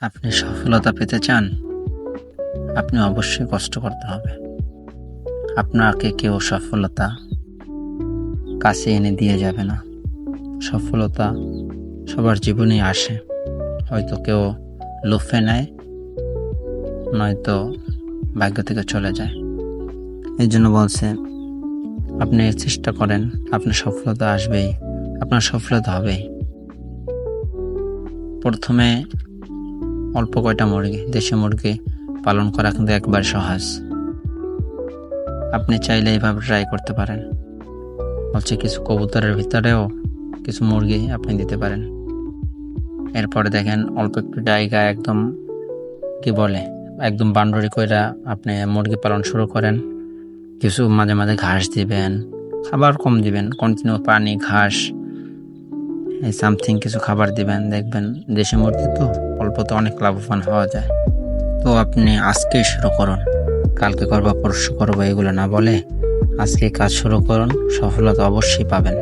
আপনি সফলতা পেতে চান, আপনি অবশ্যই কষ্ট করতে হবে। আপনাকে কেউ সফলতা কাছে এনে দিয়ে যাবে না। সফলতা সবার জীবনেই আসে। হয়তো কেউ লুফে নেয়, নয়তো ভাগ্য থেকে চলে যায়। এই জন্য বলছে, আপনি চেষ্টা করেন, আপনার সফলতা আসবেই, আপনার সফলতা হবেই। প্রথমে অল্প কয়টা মুরগি, দেশি মুরগি পালন করা কিন্তু একবার সহজ। আপনি চাইলে এইভাবে ট্রাই করতে পারেন। বলছে কিছু কবুতরের ভিতরেও কিছু মুরগি আপনি দিতে পারেন। এরপরে দেখেন অল্প একটু জায়গা একদম কি বলে, একদম বাউন্ডারি কইরা আপনি মুরগি পালন শুরু করেন। কিছু মাঝে মাঝে ঘাস দিবেন, খাবার কম দিবেন কন্টিনিউ পানি, ঘাস সামথিং কিছু খাবার দিবেন, দেখবেন দেশে মুরগি তো অল্প তো অনেক লাভবান হওয়া যায়। তো আপনি আজকেই শুরু করুন। কালকে করবা পরশু করব, এগুলো না বলে আজকে কাজ শুরু করুন, সফলতা অবশ্যই পাবেন।